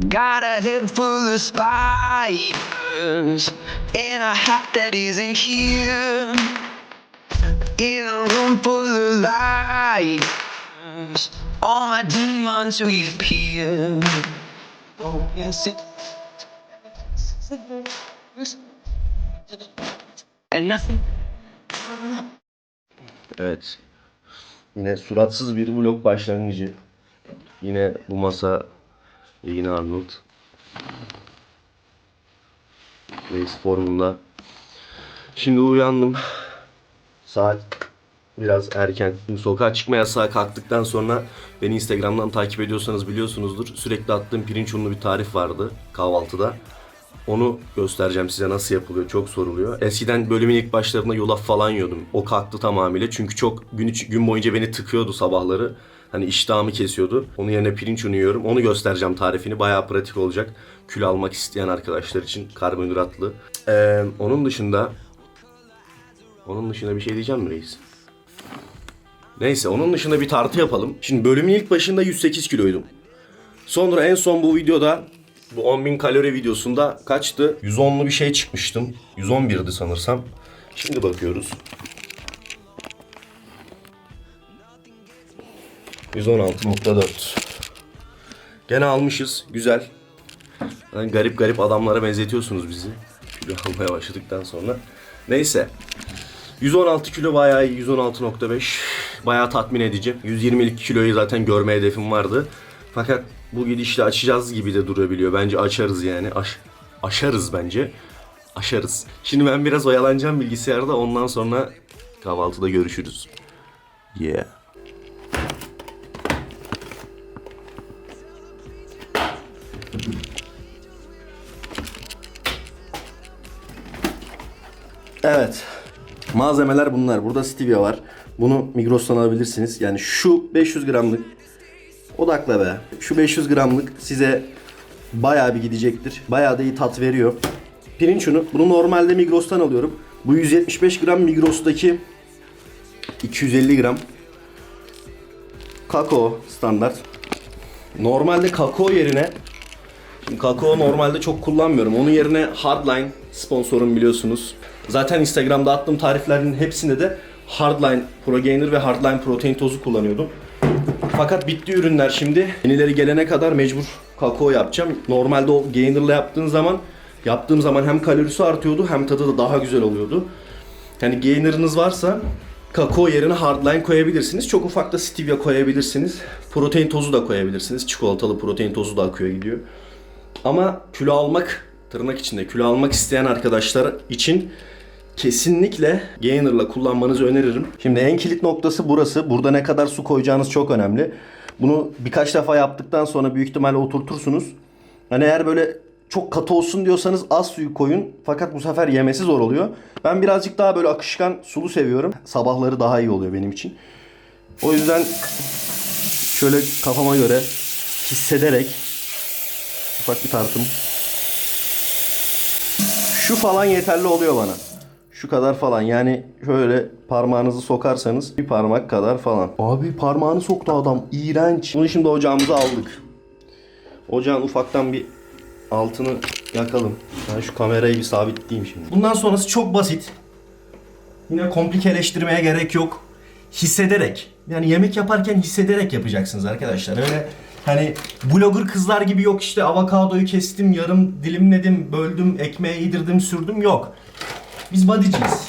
Got a head full of spiders and a heart that isn't here. In a room full of lights, all my demons reappear. Oh, yes, it. And nothing. Evet. Yine suratsız bir vlog başlangıcı. Yine bu masa yine Arnold. Reis formunda. Şimdi uyandım. Saat biraz erken. Şimdi sokağa çıkma yasağı kalktıktan sonra beni Instagram'dan takip ediyorsanız biliyorsunuzdur. Sürekli attığım pirinç unlu bir tarif vardı kahvaltıda. Onu göstereceğim size nasıl yapılıyor. Çok soruluyor. Eskiden bölümün ilk başlarında yulaf falan yiyordum. O kalktı tamamıyla. Çünkü çok gün, gün boyunca beni tıkıyordu sabahları. Hani iştahımı kesiyordu. Onun yerine pirinç unu yiyorum. Onu göstereceğim tarifini. Bayağı pratik olacak. Kilo almak isteyen arkadaşlar için karbonhidratlı. Ee, onun dışında onun dışında bir şey diyeceğim mi reis? Neyse onun dışında bir tartı yapalım. Şimdi bölümün ilk başında 108 kiloydum. Sonra en son bu videoda bu 10.000 kalori videosunda kaçtı? 110'lu bir şey çıkmıştım. 111'di sanırsam. Şimdi bakıyoruz. 116.4 Gene almışız. Güzel. Yani garip garip adamlara benzetiyorsunuz bizi. Kilo almaya başladıktan sonra. Neyse. 116 kilo bayağı iyi. 116.5. Bayağı tatmin edici. 120'lik kiloyu zaten görme hedefim vardı. Fakat bu gidişle açacağız gibi de durabiliyor. Bence açarız yani. Aş aşarız bence. Aşarız. Şimdi ben biraz oyalanacağım bilgisayarda. Ondan sonra kahvaltıda görüşürüz. Yeah. Evet. Malzemeler bunlar. Burada stevia var. Bunu Migros'tan alabilirsiniz. Yani şu 500 gramlık odakla be. Şu 500 gramlık size bayağı bir gidecektir. Bayağı da iyi tat veriyor. Pirinç unu. Bunu normalde Migros'tan alıyorum. Bu 175 gram Migros'taki 250 gram kakao standart. Normalde kakao yerine Şimdi kakao normalde çok kullanmıyorum. Onun yerine Hardline sponsorum biliyorsunuz. Zaten Instagram'da attığım tariflerin hepsinde de Hardline Pro Gainer ve Hardline protein tozu kullanıyordum. Fakat bitti ürünler şimdi. Yenileri gelene kadar mecbur kakao yapacağım. Normalde o Gainer'la yaptığın zaman yaptığım zaman hem kalorisi artıyordu hem tadı da daha güzel oluyordu. Yani Gainer'ınız varsa kakao yerine Hardline koyabilirsiniz. Çok ufak da stevia koyabilirsiniz. Protein tozu da koyabilirsiniz. Çikolatalı protein tozu da akıyor gidiyor. Ama kilo almak, tırnak içinde kilo almak isteyen arkadaşlar için kesinlikle Gainer'la kullanmanızı öneririm. Şimdi en kilit noktası burası. Burada ne kadar su koyacağınız çok önemli. Bunu birkaç defa yaptıktan sonra büyük ihtimalle oturtursunuz. Hani eğer böyle çok katı olsun diyorsanız az suyu koyun. Fakat bu sefer yemesi zor oluyor. Ben birazcık daha böyle akışkan sulu seviyorum. Sabahları daha iyi oluyor benim için. O yüzden şöyle kafama göre hissederek ufak bir tartım. Şu falan yeterli oluyor bana. Şu kadar falan yani şöyle parmağınızı sokarsanız bir parmak kadar falan. Abi parmağını soktu adam. İğrenç. Bunu şimdi ocağımıza aldık. Ocağın ufaktan bir altını yakalım. Ben şu kamerayı bir sabitleyeyim şimdi. Bundan sonrası çok basit. Yine komplikeleştirmeye gerek yok. Hissederek. Yani yemek yaparken hissederek yapacaksınız arkadaşlar. Öyle hani blogger kızlar gibi yok işte avokadoyu kestim, yarım dilimledim, böldüm, ekmeğe yedirdim, sürdüm yok. Biz bodyciyiz.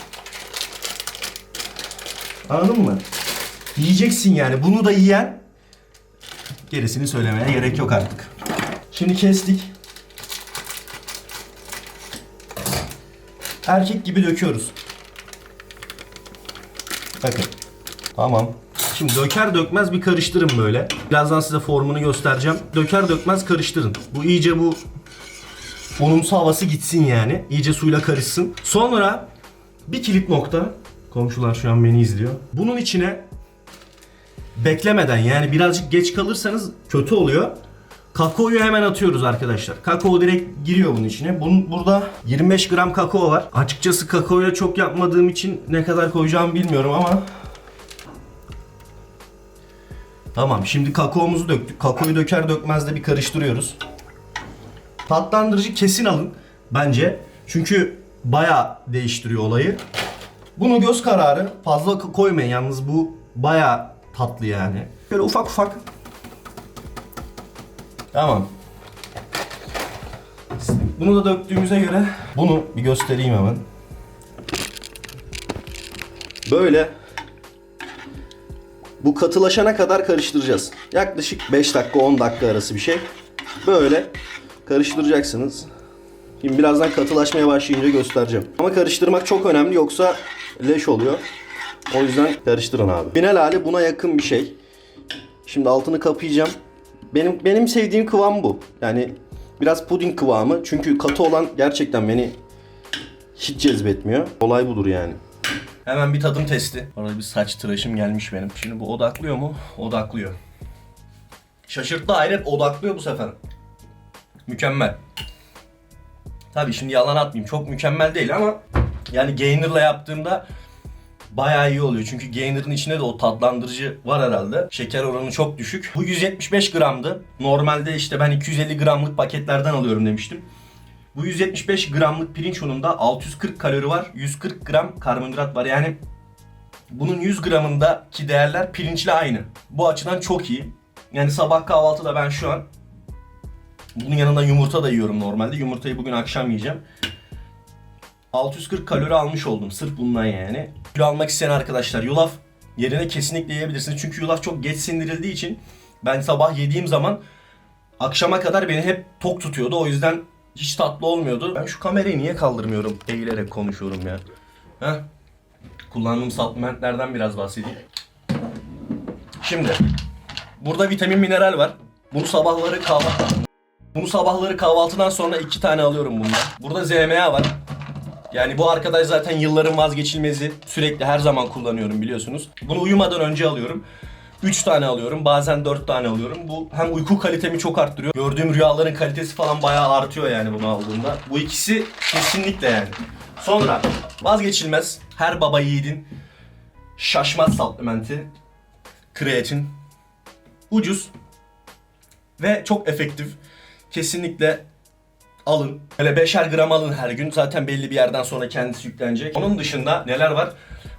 Anladın mı? Yiyeceksin yani. Bunu da yiyen gerisini söylemeye gerek yok artık. Şimdi kestik. Erkek gibi döküyoruz. Bakın. Tamam. Şimdi döker dökmez bir karıştırın böyle. Birazdan size formunu göstereceğim. Döker dökmez karıştırın. Bu iyice bu unumsu havası gitsin yani. İyice suyla karışsın. Sonra bir kilit nokta. Komşular şu an beni izliyor. Bunun içine beklemeden yani birazcık geç kalırsanız kötü oluyor. Kakaoyu hemen atıyoruz arkadaşlar. Kakao direkt giriyor bunun içine. Bunun burada 25 gram kakao var. Açıkçası kakaoya çok yapmadığım için ne kadar koyacağımı bilmiyorum ama Tamam şimdi kakaomuzu döktük. Kakaoyu döker dökmez de bir karıştırıyoruz. Tatlandırıcı kesin alın bence. Çünkü baya değiştiriyor olayı. Bunu göz kararı fazla ko- koymayın yalnız bu baya tatlı yani. Böyle ufak ufak. Tamam. Bunu da döktüğümüze göre bunu bir göstereyim hemen. Böyle bu katılaşana kadar karıştıracağız. Yaklaşık 5 dakika 10 dakika arası bir şey. Böyle karıştıracaksınız. Şimdi birazdan katılaşmaya başlayınca göstereceğim. Ama karıştırmak çok önemli yoksa leş oluyor. O yüzden karıştırın abi. Final hali buna yakın bir şey. Şimdi altını kapayacağım. Benim benim sevdiğim kıvam bu. Yani biraz puding kıvamı. Çünkü katı olan gerçekten beni hiç cezbetmiyor. Olay budur yani. Hemen bir tadım testi. Orada bir saç tıraşım gelmiş benim. Şimdi bu odaklıyor mu? Odaklıyor. Şaşırttı hayret odaklıyor bu sefer. Mükemmel. Tabii şimdi yalan atmayayım. Çok mükemmel değil ama yani Gainer'la yaptığımda bayağı iyi oluyor. Çünkü Gainer'ın içinde de o tatlandırıcı var herhalde. Şeker oranı çok düşük. Bu 175 gramdı. Normalde işte ben 250 gramlık paketlerden alıyorum demiştim. Bu 175 gramlık pirinç ununda 640 kalori var. 140 gram karbonhidrat var. Yani bunun 100 gramındaki değerler pirinçle aynı. Bu açıdan çok iyi. Yani sabah kahvaltıda ben şu an bunun yanında yumurta da yiyorum normalde. Yumurtayı bugün akşam yiyeceğim. 640 kalori almış oldum sırf bundan yani. Kilo almak isteyen arkadaşlar yulaf yerine kesinlikle yiyebilirsiniz. Çünkü yulaf çok geç sindirildiği için ben sabah yediğim zaman akşama kadar beni hep tok tutuyordu. O yüzden hiç tatlı olmuyordu. Ben şu kamerayı niye kaldırmıyorum? Eğilerek konuşuyorum ya. Heh. Kullandığım supplementlerden biraz bahsedeyim. Şimdi burada vitamin mineral var. Bunu sabahları kahvaltı bunu sabahları kahvaltıdan sonra iki tane alıyorum bundan. Burada ZMA var. Yani bu arkadaş zaten yılların vazgeçilmezi. Sürekli her zaman kullanıyorum biliyorsunuz. Bunu uyumadan önce alıyorum. 3 tane alıyorum. Bazen 4 tane alıyorum. Bu hem uyku kalitemi çok arttırıyor. Gördüğüm rüyaların kalitesi falan bayağı artıyor yani bunu aldığımda. Bu ikisi kesinlikle yani. Sonra vazgeçilmez her baba yiğidin şaşmaz supplementi kreatin. Ucuz ve çok efektif. Kesinlikle alın. Böyle 5'er gram alın her gün. Zaten belli bir yerden sonra kendisi yüklenecek. Onun dışında neler var?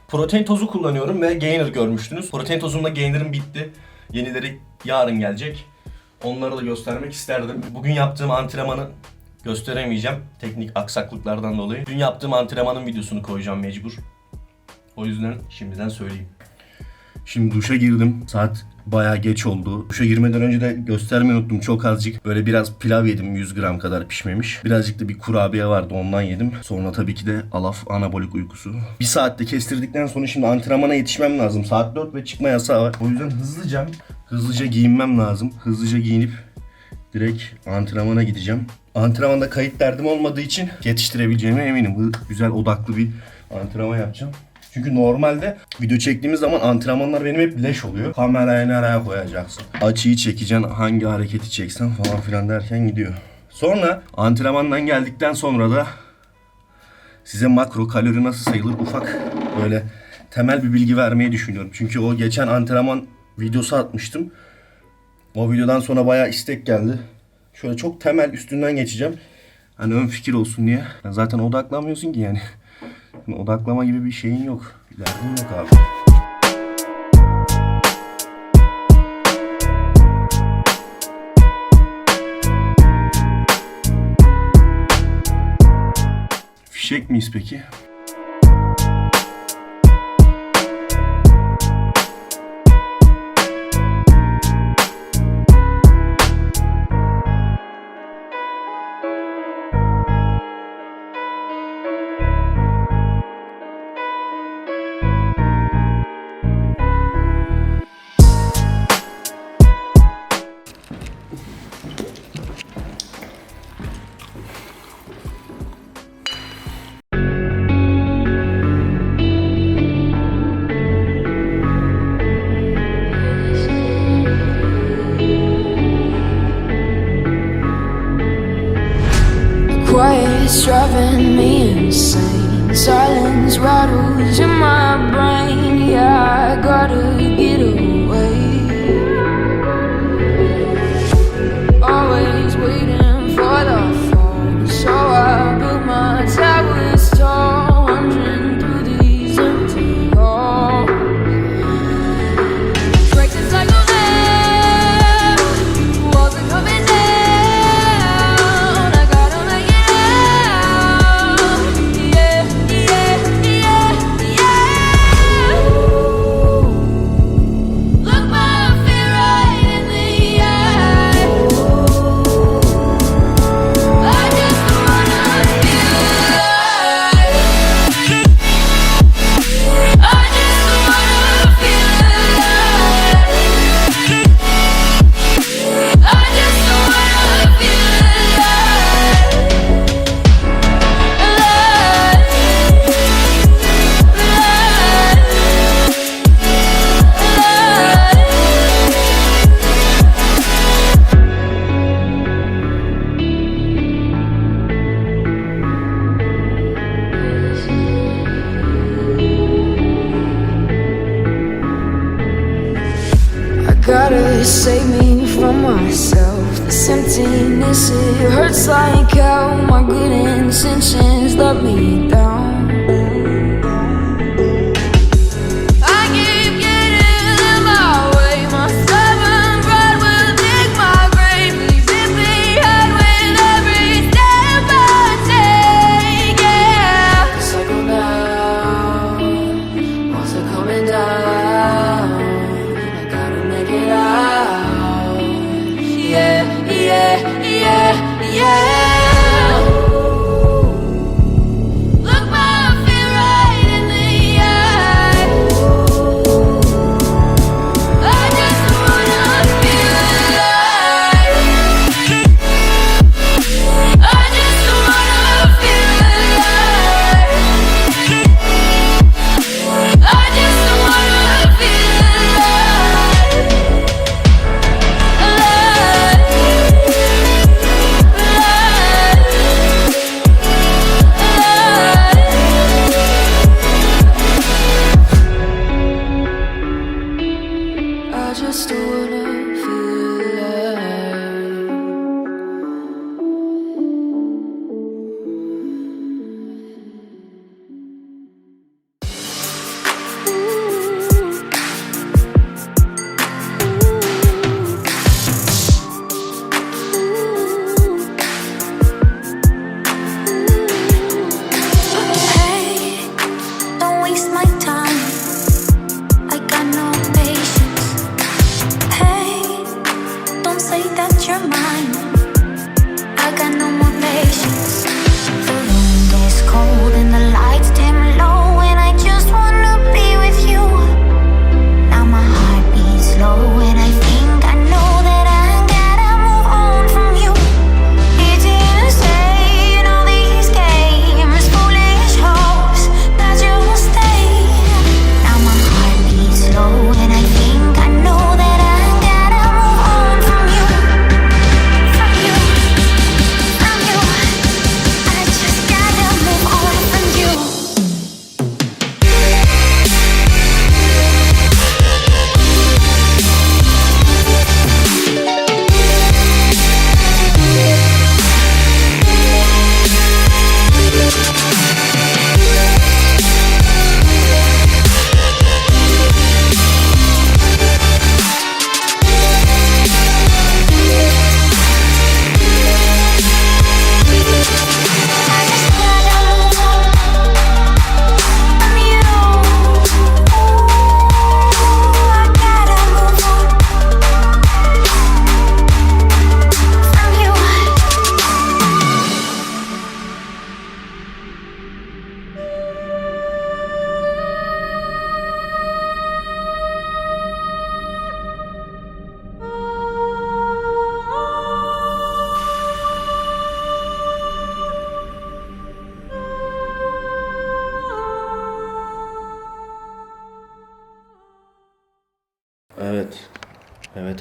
Protein tozu kullanıyorum ve Gainer görmüştünüz. Protein tozumla Gainer'ım bitti. Yenileri yarın gelecek. Onları da göstermek isterdim. Bugün yaptığım antrenmanı gösteremeyeceğim. Teknik aksaklıklardan dolayı. Dün yaptığım antrenmanın videosunu koyacağım mecbur. O yüzden şimdiden söyleyeyim. Şimdi duşa girdim. Saat bayağı geç oldu. Duşa girmeden önce de göstermeyi unuttum çok azıcık. Böyle biraz pilav yedim 100 gram kadar pişmemiş. Birazcık da bir kurabiye vardı ondan yedim. Sonra tabii ki de alaf anabolik uykusu. Bir saatte kestirdikten sonra şimdi antrenmana yetişmem lazım. Saat 4 ve çıkma yasağı var. O yüzden hızlıca hızlıca giyinmem lazım. Hızlıca giyinip direkt antrenmana gideceğim. Antrenmanda kayıt derdim olmadığı için yetiştirebileceğime eminim. Güzel odaklı bir antrenman yapacağım. Çünkü normalde video çektiğimiz zaman antrenmanlar benim hep leş oluyor. Kamerayı nereye koyacaksın? Açıyı çekeceksin, hangi hareketi çeksen falan filan derken gidiyor. Sonra antrenmandan geldikten sonra da size makro kalori nasıl sayılır ufak böyle temel bir bilgi vermeyi düşünüyorum. Çünkü o geçen antrenman videosu atmıştım. O videodan sonra bayağı istek geldi. Şöyle çok temel üstünden geçeceğim. Hani ön fikir olsun diye. Zaten odaklanmıyorsun ki yani. Odaklama gibi bir şeyin yok. Derdin yok abi. Fişek miyiz peki? Quiet's driving me insane. Silence rattles in my brain. Yeah, I gotta get away. Gotta save me from myself. This emptiness, it hurts like hell. My good intentions let me down.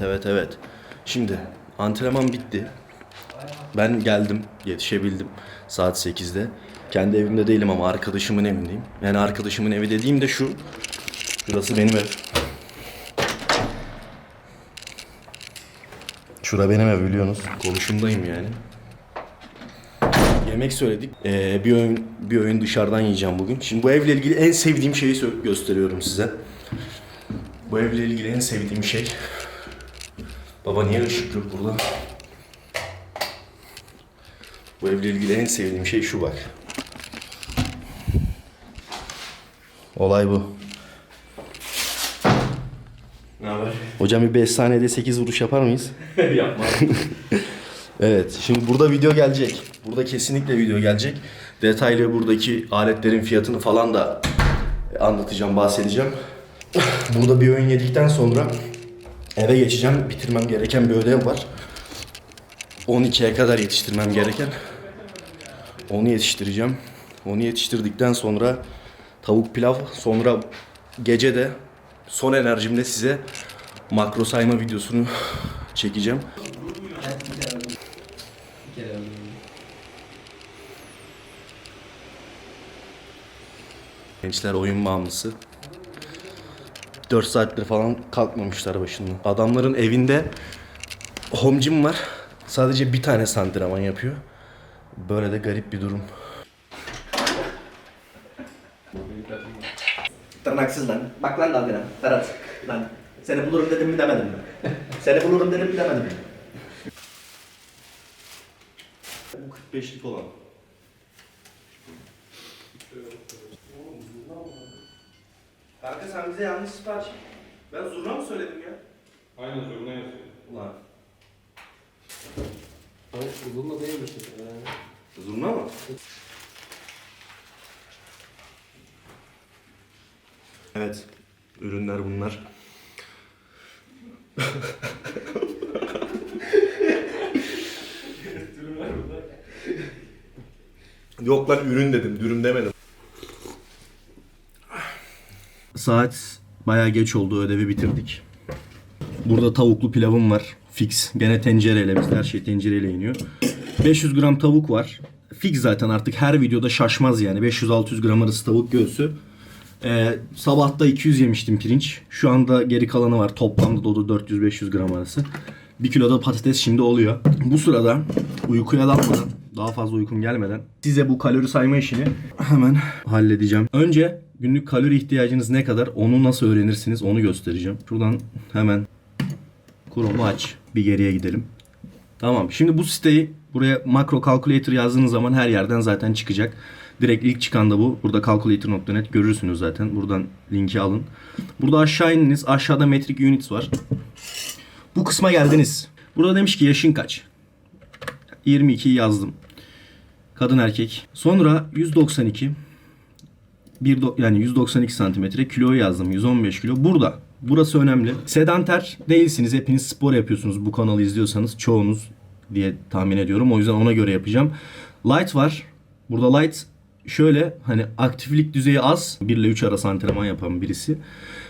Evet evet. Şimdi antrenman bitti. Ben geldim, yetişebildim saat 8'de. Kendi evimde değilim ama arkadaşımın evindeyim. Yani arkadaşımın evi dediğim de şu. Şurası benim ev. Şura benim ev biliyorsunuz. Konuşumdayım yani. Yemek söyledik. Ee, bir öğün bir öğün dışarıdan yiyeceğim bugün. Şimdi bu evle ilgili en sevdiğim şeyi gösteriyorum size. Bu evle ilgili en sevdiğim şey... Baba niye ışık yok burada? Bu evle ilgili en sevdiğim şey şu bak. Olay bu. Ne haber? Hocam bir 5 saniyede 8 vuruş yapar mıyız? Yapma. Evet, şimdi burada video gelecek. Burada kesinlikle video gelecek. Detaylı buradaki aletlerin fiyatını falan da anlatacağım, bahsedeceğim. Burada bir öğün yedikten sonra eve geçeceğim. Bitirmem gereken bir ödev var. 12'ye kadar yetiştirmem gereken. Onu yetiştireceğim. Onu yetiştirdikten sonra tavuk pilav, sonra gece de son enerjimle size makro sayma videosunu çekeceğim. Gençler oyun bağımlısı. 4 saattir falan kalkmamışlar başından. Adamların evinde home gym var. Sadece bir tane antrenman yapıyor. Böyle de garip bir durum. Tırnaksız lan. Bak lan dalgana. Ferhat. Lan. Seni bulurum dedim mi demedim mi? Seni bulurum dedim mi demedim mi? Bu 45'lik olan. Kanka sen bize yanlış sipariş. Ben zurna mı söyledim ya? Aynen zoruna yazıyor. Ulan. Hayır, uzunla değilmiş. Zurna mı? Evet. Ürünler bunlar. Yok lan ürün dedim, dürüm demedim. Saat bayağı geç oldu, ödevi bitirdik. Burada tavuklu pilavım var. Fix. Gene tencereyle biz her şey tencereyle iniyor. 500 gram tavuk var. Fix zaten artık her videoda şaşmaz yani. 500-600 gram arası tavuk göğsü. Ee, sabahta 200 yemiştim pirinç. Şu anda geri kalanı var. Toplamda da 400-500 gram arası. 1 kilo da patates şimdi oluyor. Bu sırada uykuya dalmadan, daha fazla uykum gelmeden size bu kalori sayma işini hemen halledeceğim. Önce günlük kalori ihtiyacınız ne kadar onu nasıl öğrenirsiniz onu göstereceğim. Şuradan hemen Chrome'u aç. Bir geriye gidelim. Tamam. Şimdi bu siteyi buraya makro calculator yazdığınız zaman her yerden zaten çıkacak. Direkt ilk çıkan da bu. Burada calculator.net görürsünüz zaten. Buradan linki alın. Burada aşağı ininiz. Aşağıda metric units var. Bu kısma geldiniz. Burada demiş ki yaşın kaç? 22 yazdım. Kadın erkek. Sonra 192 bir do- yani 192 santimetre kiloyu yazdım 115 kilo. Burada burası önemli. Sedanter değilsiniz hepiniz spor yapıyorsunuz bu kanalı izliyorsanız çoğunuz diye tahmin ediyorum. O yüzden ona göre yapacağım. Light var. Burada light şöyle hani aktiflik düzeyi az 1 ile 3 arası antrenman yapan birisi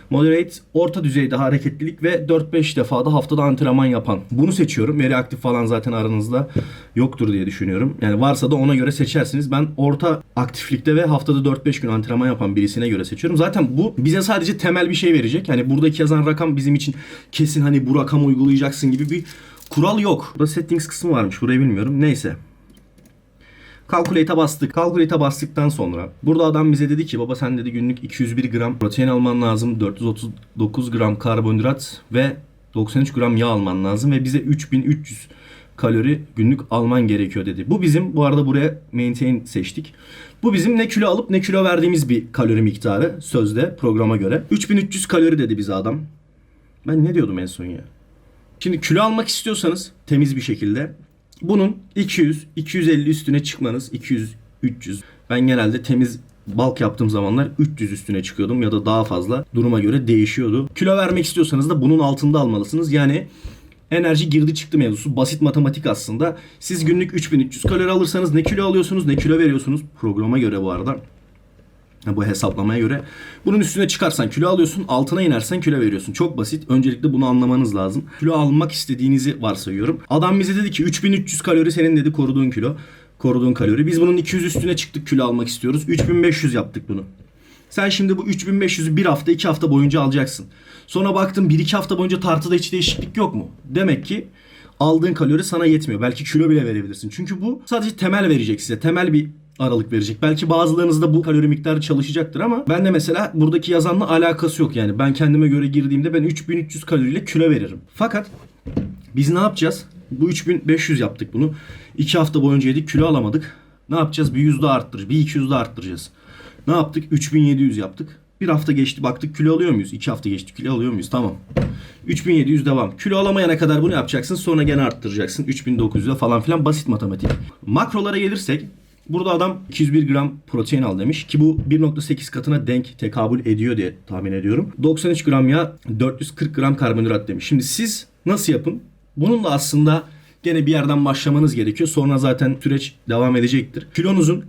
Moderate orta düzeyde hareketlilik ve 4-5 defa da haftada antrenman yapan. Bunu seçiyorum. Veri aktif falan zaten aranızda yoktur diye düşünüyorum. Yani varsa da ona göre seçersiniz. Ben orta aktiflikte ve haftada 4-5 gün antrenman yapan birisine göre seçiyorum. Zaten bu bize sadece temel bir şey verecek. Yani buradaki yazan rakam bizim için kesin hani bu rakamı uygulayacaksın gibi bir kural yok. Burada settings kısmı varmış. Burayı bilmiyorum. Neyse. Calculate'a bastık. Calculate'a bastıktan sonra burada adam bize dedi ki baba sen dedi günlük 201 gram protein alman lazım. 439 gram karbonhidrat ve 93 gram yağ alman lazım ve bize 3300 kalori günlük alman gerekiyor dedi. Bu bizim bu arada buraya maintain seçtik. Bu bizim ne kilo alıp ne kilo verdiğimiz bir kalori miktarı sözde programa göre. 3300 kalori dedi bize adam. Ben ne diyordum en son ya? Şimdi kilo almak istiyorsanız temiz bir şekilde bunun 200, 250 üstüne çıkmanız 200, 300. Ben genelde temiz bulk yaptığım zamanlar 300 üstüne çıkıyordum ya da daha fazla duruma göre değişiyordu. Kilo vermek istiyorsanız da bunun altında almalısınız. Yani enerji girdi çıktı mevzusu basit matematik aslında. Siz günlük 3300 kalori alırsanız ne kilo alıyorsunuz ne kilo veriyorsunuz programa göre bu arada. Bu hesaplamaya göre. Bunun üstüne çıkarsan kilo alıyorsun, altına inersen kilo veriyorsun. Çok basit. Öncelikle bunu anlamanız lazım. Kilo almak istediğinizi varsayıyorum. Adam bize dedi ki 3300 kalori senin dedi koruduğun kilo. Koruduğun kalori. Biz bunun 200 üstüne çıktık kilo almak istiyoruz. 3500 yaptık bunu. Sen şimdi bu 3500'ü bir hafta iki hafta boyunca alacaksın. Sonra baktın bir iki hafta boyunca tartıda hiç değişiklik yok mu? Demek ki aldığın kalori sana yetmiyor. Belki kilo bile verebilirsin. Çünkü bu sadece temel verecek size. Temel bir aralık verecek. Belki bazılarınızda bu kalori miktarı çalışacaktır ama ben de mesela buradaki yazanla alakası yok yani. Ben kendime göre girdiğimde ben 3300 kaloriyle kilo veririm. Fakat biz ne yapacağız? Bu 3500 yaptık bunu. 2 hafta boyunca yedik kilo alamadık. Ne yapacağız? Bir yüzde arttıracağız. Bir 200 daha arttıracağız. Ne yaptık? 3700 yaptık. Bir hafta geçti baktık kilo alıyor muyuz? 2 hafta geçti kilo alıyor muyuz? Tamam. 3700 devam. Kilo alamayana kadar bunu yapacaksın. Sonra gene arttıracaksın. 3900'e falan filan basit matematik. Makrolara gelirsek Burada adam 201 gram protein al demiş ki bu 1.8 katına denk tekabül ediyor diye tahmin ediyorum. 93 gram yağ 440 gram karbonhidrat demiş. Şimdi siz nasıl yapın? Bunun da aslında gene bir yerden başlamanız gerekiyor. Sonra zaten süreç devam edecektir. Kilonuzun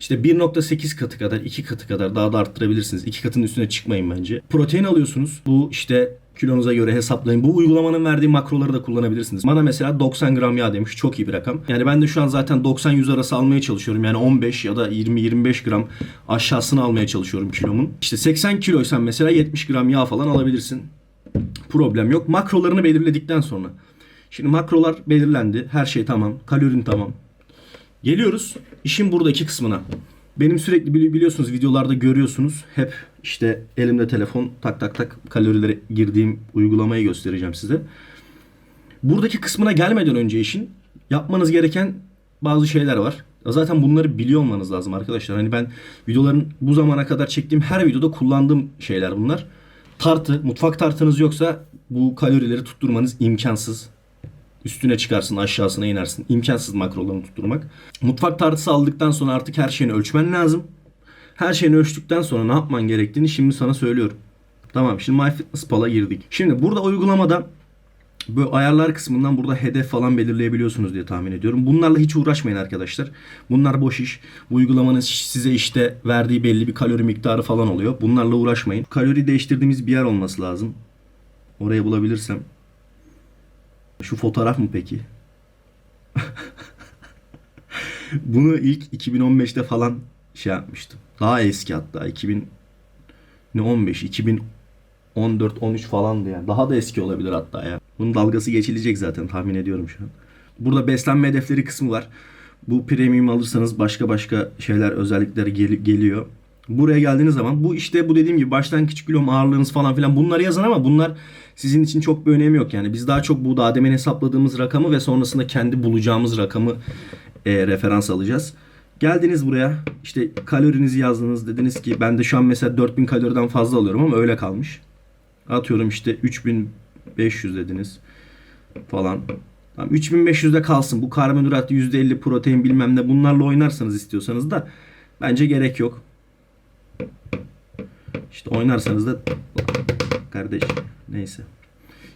işte 1.8 katı kadar, 2 katı kadar daha da arttırabilirsiniz. 2 katının üstüne çıkmayın bence. Protein alıyorsunuz. Bu işte Kilonuza göre hesaplayın. Bu uygulamanın verdiği makroları da kullanabilirsiniz. Bana mesela 90 gram yağ demiş. Çok iyi bir rakam. Yani ben de şu an zaten 90-100 arası almaya çalışıyorum. Yani 15 ya da 20-25 gram aşağısını almaya çalışıyorum kilomun. İşte 80 kiloysan mesela 70 gram yağ falan alabilirsin. Problem yok. Makrolarını belirledikten sonra. Şimdi makrolar belirlendi. Her şey tamam. Kalorin tamam. Geliyoruz işin buradaki kısmına. Benim sürekli bili- biliyorsunuz videolarda görüyorsunuz. Hep işte elimde telefon tak tak tak kalorileri girdiğim uygulamayı göstereceğim size. Buradaki kısmına gelmeden önce işin yapmanız gereken bazı şeyler var. Zaten bunları biliyor olmanız lazım arkadaşlar. Hani ben videoların bu zamana kadar çektiğim her videoda kullandığım şeyler bunlar. Tartı, mutfak tartınız yoksa bu kalorileri tutturmanız imkansız. Üstüne çıkarsın aşağısına inersin. İmkansız makrolarını tutturmak. Mutfak tartısı aldıktan sonra artık her şeyini ölçmen lazım. Her şeyini ölçtükten sonra ne yapman gerektiğini şimdi sana söylüyorum. Tamam şimdi MyFitnessPal'a girdik. Şimdi burada uygulamada böyle ayarlar kısmından burada hedef falan belirleyebiliyorsunuz diye tahmin ediyorum. Bunlarla hiç uğraşmayın arkadaşlar. Bunlar boş iş. Bu uygulamanın size işte verdiği belli bir kalori miktarı falan oluyor. Bunlarla uğraşmayın. Kalori değiştirdiğimiz bir yer olması lazım. Orayı bulabilirsem. Şu fotoğraf mı peki? Bunu ilk 2015'te falan şey yapmıştım. Daha eski hatta 2000 ne 15 2014 13 falandı yani. Daha da eski olabilir hatta ya. Bunun dalgası geçilecek zaten tahmin ediyorum şu an. Burada beslenme hedefleri kısmı var. Bu premium alırsanız başka başka şeyler özellikleri gel- geliyor. Buraya geldiğiniz zaman bu işte bu dediğim gibi başlangıç kilom ağırlığınız falan filan bunları yazın ama bunlar sizin için çok bir önemi yok. Yani biz daha çok bu daha demin hesapladığımız rakamı ve sonrasında kendi bulacağımız rakamı e, referans alacağız. Geldiniz buraya işte kalorinizi yazdınız dediniz ki ben de şu an mesela 4000 kaloriden fazla alıyorum ama öyle kalmış. Atıyorum işte 3500 dediniz falan. Tamam 3500'de kalsın. Bu karbonhidrat %50 protein bilmem ne bunlarla oynarsanız istiyorsanız da bence gerek yok. İşte oynarsanız da kardeş neyse.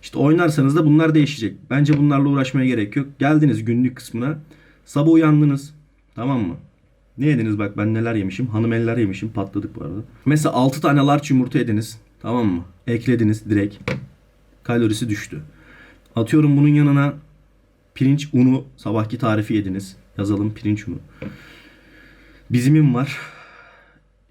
İşte oynarsanız da bunlar değişecek. Bence bunlarla uğraşmaya gerek yok. Geldiniz günlük kısmına. Sabah uyandınız. Tamam mı? Ne yediniz bak ben neler yemişim. Hanım eller yemişim. Patladık bu arada. Mesela 6 tane large yumurta yediniz. Tamam mı? Eklediniz direkt. Kalorisi düştü. Atıyorum bunun yanına pirinç unu sabahki tarifi yediniz. Yazalım pirinç unu. Bizimim var.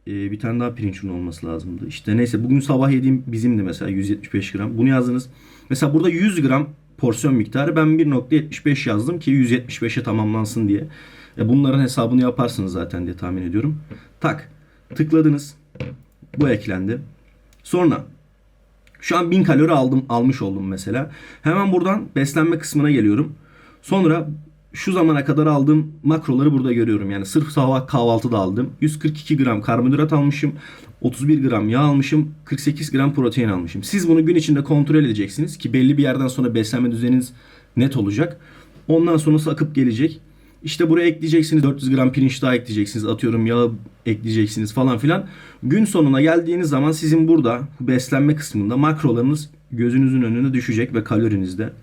Ee, bir tane daha pirinç unu olması lazımdı. İşte neyse bugün sabah yediğim bizimdi mesela 175 gram. Bunu yazdınız. Mesela burada 100 gram porsiyon miktarı ben 1.75 yazdım ki 175'e tamamlansın diye. E bunların hesabını yaparsınız zaten diye tahmin ediyorum. Tak. Tıkladınız. Bu eklendi. Sonra şu an 1000 kalori aldım almış oldum mesela. Hemen buradan beslenme kısmına geliyorum. Sonra şu zamana kadar aldığım makroları burada görüyorum. Yani sırf sabah kahvaltıda aldım. 142 gram karbonhidrat almışım. 31 gram yağ almışım. 48 gram protein almışım. Siz bunu gün içinde kontrol edeceksiniz ki belli bir yerden sonra beslenme düzeniniz net olacak. Ondan sonrası akıp gelecek. İşte buraya ekleyeceksiniz 400 gram pirinç daha ekleyeceksiniz. Atıyorum yağı ekleyeceksiniz falan filan. Gün sonuna geldiğiniz zaman sizin burada beslenme kısmında makrolarınız gözünüzün önüne düşecek ve kaloriniz de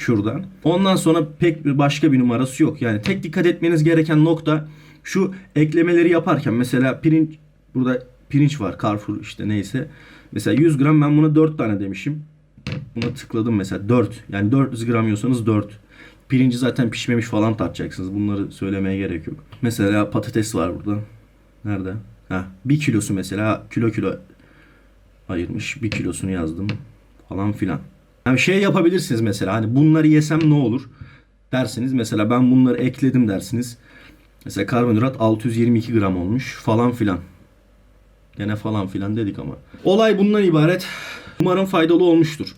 şuradan. Ondan sonra pek bir başka bir numarası yok. Yani tek dikkat etmeniz gereken nokta şu eklemeleri yaparken mesela pirinç burada pirinç var Carrefour işte neyse. Mesela 100 gram ben buna 4 tane demişim. Buna tıkladım mesela 4. Yani 400 gram yiyorsanız 4. Pirinci zaten pişmemiş falan tartacaksınız. Bunları söylemeye gerek yok. Mesela patates var burada. Nerede? Ha, bir kilosu mesela kilo kilo ayırmış. Bir kilosunu yazdım falan filan. Yani şey yapabilirsiniz mesela hani bunları yesem ne olur dersiniz. Mesela ben bunları ekledim dersiniz. Mesela karbonhidrat 622 gram olmuş falan filan. Gene falan filan dedik ama. Olay bundan ibaret. Umarım faydalı olmuştur.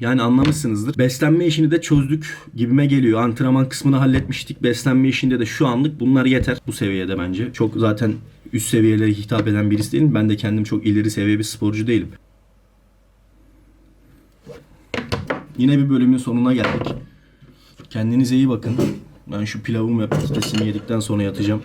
Yani anlamışsınızdır. Beslenme işini de çözdük gibime geliyor. Antrenman kısmını halletmiştik. Beslenme işinde de şu anlık bunlar yeter. Bu seviyede bence. Çok zaten üst seviyelere hitap eden birisi değilim. Ben de kendim çok ileri seviye bir sporcu değilim. Yine bir bölümün sonuna geldik. Kendinize iyi bakın. Ben şu pilavımı patatesimi yedikten sonra yatacağım.